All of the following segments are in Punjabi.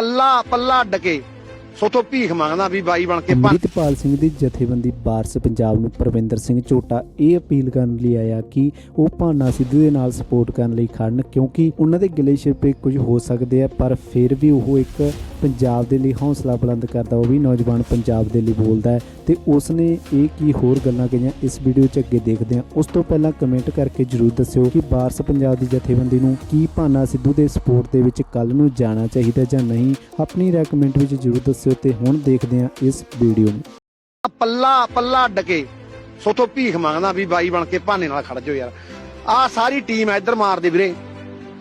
ਪੱਲਾ ਪੱਲਾ ਅੱਡ ਸੋਥੋਂ ਭੀਖ ਮੰਗਦਾ ਵੀ ਬਾਈ ਬਣ ਕੇ ਅੰਮ੍ਰਿਤਪਾਲ ਸਿੰਘ ਦੀ ਜਥੇਬੰਦੀ ਵਾਰਸ ਪੰਜਾਬ ਨੂੰ ਪ੍ਰਵਿੰਦਰ ਸਿੰਘ ਝੋਟਾ ਇਹ ਅਪੀਲ ਕਰਨ ਲਈ ਆਇਆ ਕਿ ਉਹ ਭਾਨਾ ਸਿੱਧੂ ਦੇ ਨਾਲ ਸਪੋਰਟ ਕਰਨ ਲਈ ਖੜਨ ਕਿਉਂਕਿ ਉਹਨਾਂ ਦੇ ਗਿਲੇ ਸ਼ਿਰਪੇ ਕੁਝ ਹੋ ਸਕਦੇ ਆ, ਪਰ ਫਿਰ ਵੀ ਉਹ ਇੱਕ ਪੰਜਾਬ ਦੇ ਲਈ ਹੌਸਲਾ ਬੁਲੰਦ ਕਰਦਾ ਉਹ ਵੀ ਨੌਜਵਾਨ ਪੰਜਾਬ ਦੇ ਲਈ ਬੋਲਦਾ ਹੈ। ਤੇ ਉਸ ਨੇ ਇਹ ਕੀ ਹੋਰ ਗੱਲਾਂ ਕਹੀਆਂ ਇਸ ਵੀਡੀਓ 'ਚ ਅੱਗੇ ਦੇਖਦੇ ਹਾਂ। ਉਸ ਤੋਂ ਪਹਿਲਾਂ ਕਮੈਂਟ ਕਰਕੇ ਜਰੂਰ ਦੱਸਿਓ ਕਿ ਵਾਰਸ ਪੰਜਾਬ ਦੀ ਜਥੇਬੰਦੀ ਨੂੰ ਕੀ ਭਾਨਾ ਸਿੱਧੂ ਦੇ ਸਪੋਰਟ ਦੇ ਵਿੱਚ ਕੱਲ ਨੂੰ ਜਾਣਾ ਚਾਹੀਦਾ ਜਾਂ ਨਹੀਂ, ਆਪਣੀ ਰਾਏ ਕਮੈਂਟ ਵਿੱਚ ਜਰੂਰ ਦੱਸਿਓ ਤੇ ਹੁਣ ਦੇਖਦੇ ਹਾਂ ਇਸ ਵੀਡੀਓ ਨੂੰ। ਪੱਲਾ ਪੱਲਾ ਅੱਡ ਕੇ। ਭੀਖ ਮੰਗਦਾ ਵੀ ਬਾਈ ਬਣ ਕੇ ਭਾਨੇ ਨਾਲ ਖੜ ਜਾਓ ਯਾਰ। ਆਹ ਸਾਰੀ ਟੀਮ ਇੱਧਰ ਮਾਰਦੇ ਵੀਰੇ।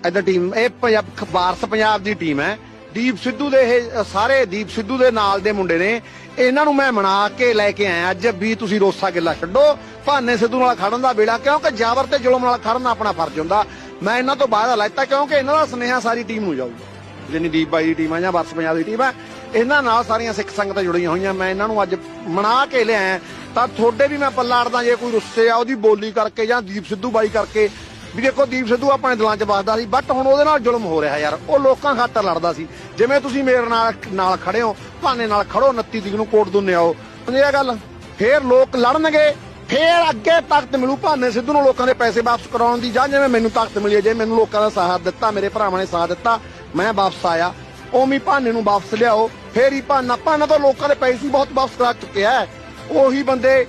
ਇੱਧਰ ਟੀਮ ਇਹ ਪੰਜਾਬ ਵਾਰਸ ਪੰਜਾਬ ਦੀ ਟੀਮ ਹੈ। ਦੀਪ ਸਿੱਧੂ ਦੇ ਇਹ ਸਾਰੇ ਦੀਪ ਸਿੱਧੂ ਦੇ ਨਾਲ ਦੇ ਮੁੰਡੇ ਨੇ। ਇਹਨਾਂ ਨੂੰ ਮੈਂ ਮਨਾ ਕੇ ਲੈ ਕੇ ਆਇਆ ਅੱਜ ਵੀ ਤੁਸੀਂ ਰੋਸਾ ਗਿੱਲਾ ਛੱਡੋ। ਭਾਨੇ ਸਿੱਧੂ ਨਾਲ ਖੜਨ ਦਾ ਵੇਲਾ, ਕਿਉਂਕਿ ਜਾਬਰ ਤੇ ਜ਼ੁਲਮ ਨਾਲ ਖੜਨ ਆਪਣਾ ਫਰਜ਼ ਹੁੰਦਾ। ਮੈਂ ਇਹਨਾਂ ਤੋਂ ਬਾਅਦ ਲੈਤਾ, ਕਿਉਂਕਿ ਇਹਨਾਂ ਦਾ ਸੁਨੇਹਾ ਸਾਰੀ ਟੀਮ ਨੂੰ ਜਾਊਗਾ। ਜਿੰਨੀ ਦੀਪ ਬਾਈ ਦੀ ਟੀਮ ਆ ਜਾਂ ਵਾਰਸ ਪੰਜਾਬ ਦੀ ਟੀਮ ਆ, ਇਹਨਾਂ ਨਾਲ ਸਾਰੀਆਂ ਸਿੱਖ ਸੰਗਤਾਂ ਜੁੜੀਆਂ ਹੋਈਆਂ। ਮੈਂ ਇਹਨਾਂ ਨੂੰ ਅੱਜ ਮਨਾ ਕੇ ਲਿਆਇਆ। ਤਾਂ ਤੁਹਾਡੇ ਵੀ ਮੈਂ ਪੱਲਾ ਅੜਦਾ, ਜੇ ਕੋਈ ਰੁੱਸੇ ਆ, ਉਹਦੀ ਬੋਲੀ ਕਰਕੇ ਜਾਂ ਦੀਪ ਸਿੱਧੂ ਬਾਈ ਕਰਕੇ ਵੀ ਦੇਖੋ ਦੀਪ ਸਿੱਧੂ ਆਪਣੇ ਦਿਲਾਂ 'ਚ ਵੱਸਦਾ ਸੀ ਬਟ ਹੁਣ ਉਹਦੇ ਨਾਲ ਜ਼ੁਲਮ ਹੋ ਰਿਹਾ ਯਾਰ। ਉਹ ਲੋਕਾਂ ਖਾਤਰ ਲੜਦਾ ਸੀ। ਜਿਵੇਂ ਤੁਸੀਂ ਮੇਰੇ ਨਾਲ ਨਾਲ ਖੜੇ ਹੋ, ਭਾਨੇ ਨਾਲ ਖੜੋ 29 ਤਰੀਕ ਨੂੰ ਕੋਟ ਦੁੰਨੇ ਆਓ ਇਹ ਗੱਲ? ਫੇਰ ਲੋਕ ਲੜਨਗੇ, ਫੇਰ ਅੱਗੇ ਤਾਕਤ ਮਿਲੂ। ਭਾਨੇ ਸਿੱਧੂ ਨੂੰ ਲੋਕਾਂ ਦੇ ਪੈਸੇ ਵਾਪਸ ਕਰਾਉਣ ਦੀ ਜਾਂ ਜਿਵੇਂ ਮੈਨੂੰ ਤਾਕਤ ਮਿਲੀ ਜੇ ਮੈਨੂੰ ਲੋਕਾਂ ਦਾ ਸਾਥ ਦਿੱਤਾ, ਮੇਰੇ ਭਰਾਵਾਂ ਨੇ ਸਾਥ ਦਿੱਤਾ, ਮੈਂ ਵਾਪਸ ਆਇਆ। ਉਵੇਂ ਭਾਨੇ ਨੂੰ ਵਾਪਸ ਲਿਆਓ। ਫੇਰ ਹੀ ਭਾਨਾ ਭਾਨਾ ਤਾਂ ਲੋਕਾਂ ਦੇ ਪੈਸੇ ਬਹੁਤ ਵਾਪਸ ਕਰਾ ਚੁੱਕਿਆ ਹੈ। ਉਹੀ ਬੰਦੇ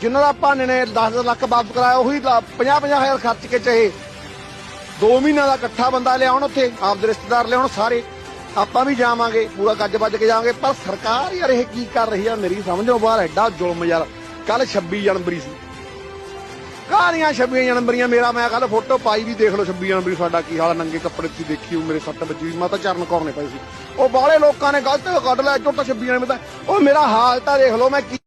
ਜਿਨ੍ਹਾਂ ਦਾ ਭਾਨੇ ਨੇ 10 ਲੱਖ ਵਾਪਸ ਕਰਾਇਆ, ਉਹੀ 50 50 ਹਜ਼ਾਰ ਖਰਚ ਕੇ ਚਾਹੇ 2 ਮਹੀਨਿਆਂ ਦਾ ਇਕੱਠਾ ਬੰਦਾ ਲਿਆਉਣ ਉੱਥੇ, ਆਪਦੇ ਰਿਸ਼ਤੇਦਾਰ ਲਿਆਉਣ ਸਾਰੇ, ਆਪਾਂ ਵੀ ਜਾਵਾਂਗੇ, ਪੂਰਾ ਗੱਜ ਵੱਜ ਕੇ ਜਾਵਾਂਗੇ, ਪਰ ਸਰਕਾਰ ਯਾਰ ਇਹ ਕੀ ਕਰ ਰਹੀ ਆ, ਮੇਰੀ ਸਮਝੋਂ ਬਾਹਰ ਐਡਾ ਜ਼ੁਲਮ ਯਾਰ ਕੱਲ 26 ਜਨਵਰੀ ਸੀ। ਕਾਹਦੀਆਂ 26 ਜਨਵਰੀਆਂ, ਮੇਰਾ ਮੈਂ ਕੱਲ ਫੋਟੋ ਪਾਈ ਵੀ ਦੇਖ ਲਓ 26 ਜਨਵਰੀ ਸਾਡਾ ਕੀ ਹਾਲ ਨੰਗੇ ਕੱਪੜੇ ਤੁਸੀਂ ਦੇਖੀ ਹੋ ਮੇਰੇ ਸੱਟ ਵੱਜੀ ਮਾਤਾ ਚਰਨ ਕੌਰ ਨੇ ਪਈ ਸੀ। ਉਹ ਬਾਹਲੇ ਲੋਕਾਂ ਨੇ ਗਲਤ ਕੱਢ ਲਿਆ ਝੋਟਾ 26 ਜਨਵਰੀ ਦਾ ਉਹ ਮੇਰਾ ਹਾਲ ਤਾਂ ਦੇਖ ਲਓ, ਮੈਂ ਕੀ